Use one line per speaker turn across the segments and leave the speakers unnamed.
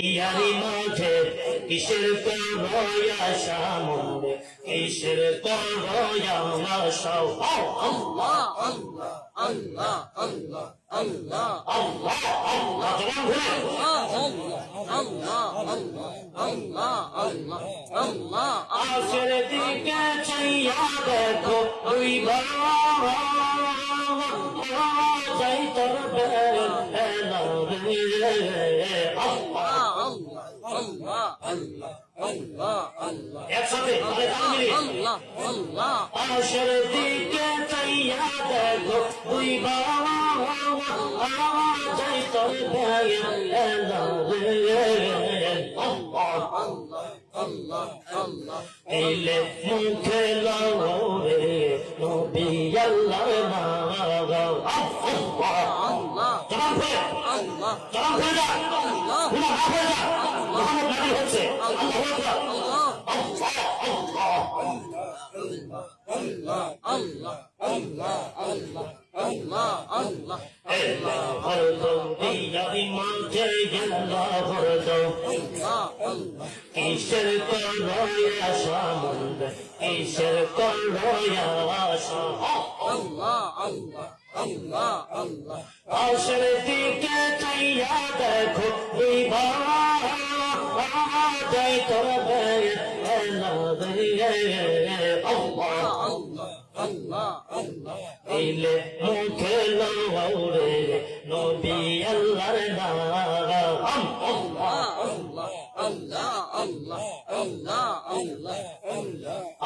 দুনিয়ারি মাঝে, কিসের করয়া সামনে? কিসের করয়া মাসাও? আল্লাহ
আল্লাহ আল্লাহ আল্লাহ আল্লাহ
আল্লাহ আল্লাহ
আল্লাহ আল্লাহ আল্লাহ আল্লাহ আল্লাহ
আশের দিকে চাইয়া দেখো, দুই যাই তোর আল্লাহ
আল্লাহ আল্লাহ
একসাথে
আল্লাহ আল্লাহ
আশের দিকে চাইয়া দেখো দুই বাবা যাই তোর বেলা রে আল্লাহ
আল্লাহ আল্লাহ আল্লাহ
এলে মুখে লরে নবী জবান খুলে যা গুনাহ মাফ হয়ে আল্লাহ
আল্লাহ
আল্লাহ আল্লাহ
আল্লাহ আল্লাহ আল্লাহ। আল্লাহ ভর
দাও দিয়া ইমান চাই আল্লাহ
ভর দাও ঈশ্বর ঈশ্বর
আসর দিকে চাইয়া দেখো বিভা জয়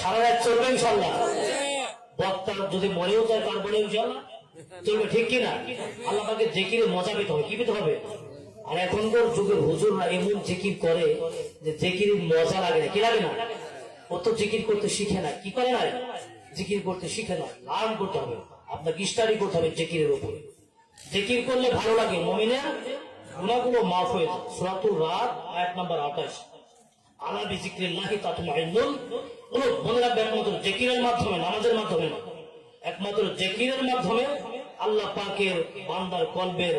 সারা রাত চলবে ইনশাল্লাহ বক্তার যদি মরেও যায়, তার মরেও ইনশাল্লাহ চলবে ঠিক কিনা আল্লাহ জিকিরে মজা পেতে হবে। কি পেতে হবে? আর এখনকার যুগের হুজুররা এমন জিকির করে যে জিকির মজা লাগে না। কি লাগে না? ও তো জিকির করতে শিখে না। কি করে না? জিকির করতে শিখে না। লার্ন করতে হবে। আপনাকে স্টাডি করতে হবে জিকিরের উপরে। জিকির করলে ভালো লাগে। মমিনের গুণাগুলো মাফ হয়ে যায়। সুরাতুর রাত এক নম্বর আঠাশ। আলা বিজিক্রিল্লাহি তাতমাইন্নুল কুলুব মনে রাখবে একমাত্র জিকিরের মাধ্যমে, নামাজের মাধ্যমে। একমাত্র জিকিরের মাধ্যমে আল্লাহ পাকের বান্দার কলবের